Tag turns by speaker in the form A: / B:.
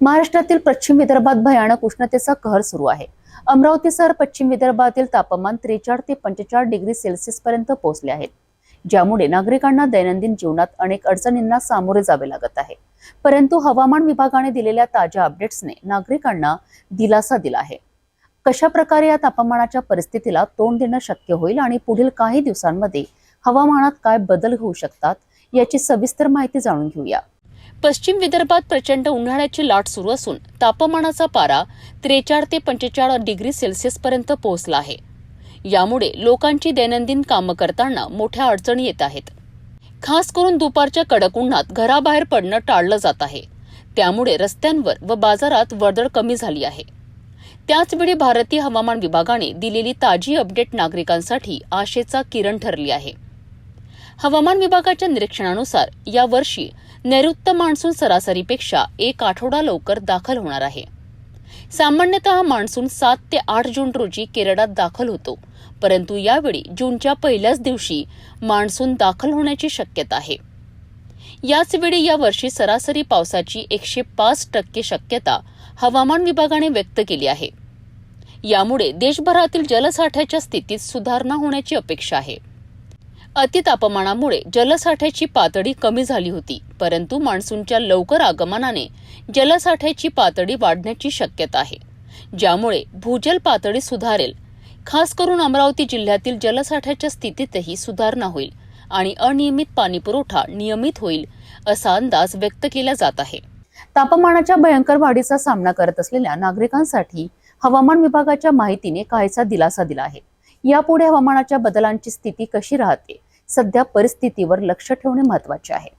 A: महाराष्ट्रातील पश्चिम विदर्भात भयानक उष्णतेचा कहर सुरू आहे. अमरावतीसह पश्चिम विदर्भातील तापमान त्रेचाळ ते पंचेचाळ डिग्री सेल्सिअस पर्यंत पोहोचले आहेत ज्यामुळे नागरिकांना दैनंदिन जीवनात अनेक अडचणींना सामोरे जावे लागत आहे. परंतु हवामान विभागाने दिलेल्या ताज्या अपडेट्सने नागरिकांना दिलासा दिला आहे. कशा प्रकारे या तापमानाच्या परिस्थितीला तोंड देणं शक्य होईल आणि पुढील काही दिवसांमध्ये हवामानात काय बदल होऊ शकतात याची सविस्तर माहिती जाणून घेऊया. पश्चिम विदर्भात प्रचंड उन्हाळ्याची लाट सुरू असून तापमानाचा पारा त्रेचाळ ते पंचेचाळ डिग्री सेल्सिअस पर्यंत पोहोचला आहे. यामुळे लोकांची दैनंदिन कामं करताना मोठ्या अडचणी येत आहेत. खास करून दुपारच्या कडक उन्हात घराबाहेर पडणं टाळलं जात आहे. त्यामुळे रस्त्यांवर व बाजारात वर्दळ कमी झाली आहे. त्याचवेळी भारतीय हवामान विभागाने दिलेली ताजी अपडेट नागरिकांसाठी आशेचा किरण ठरली आहे. हवामान विभागाच्या निरीक्षणानुसार यावर्षी नैऋत्य मान्सून सरासरीपेक्षा एक आठवडा लवकर दाखल होणार आहे. सामान्यतः मान्सून सात ते आठ जून रोजी केरळात दाखल होतो परंतु यावेळी जूनच्या पहिल्याच दिवशी मान्सून दाखल होण्याची शक्यता आहे. याचवेळी यावर्षी सरासरी पावसाची एकशे पाच टक्के शक्यता हवामान विभागाने व्यक्त केली आहे. यामुळे देशभरातील जलसाठ्याच्या स्थितीत सुधारणा होण्याची अपेक्षा आहे. अतितापमानामुळे जलसाठ्याची पातळी कमी झाली होती. परंतु मान्सूनच्या लवकर आगमनाने जलसाठ्याची पातळी वाढण्याची शक्यता आहे. ज्यामुळे भूजल पातळी सुधारेल. खास करून अमरावती जिल्ह्यातील जलसाठ्याच्या स्थितीतही सुधारणा होईल आणि अनियमित पाणीपुरवठा नियमित होईल असा अंदाज व्यक्त केला जात आहे. तापमानाच्या भयंकर वाढीचा सामना करत असलेल्या नागरिकांसाठी हवामान विभागाच्या माहितीने काहीसा दिलासा दिला आहे. यापुढे हवामानाच्या बदलांची स्थिती कशी राहते? सध्या परिस्थितीवर लक्ष ठेवणे महत्त्वाचे आहे.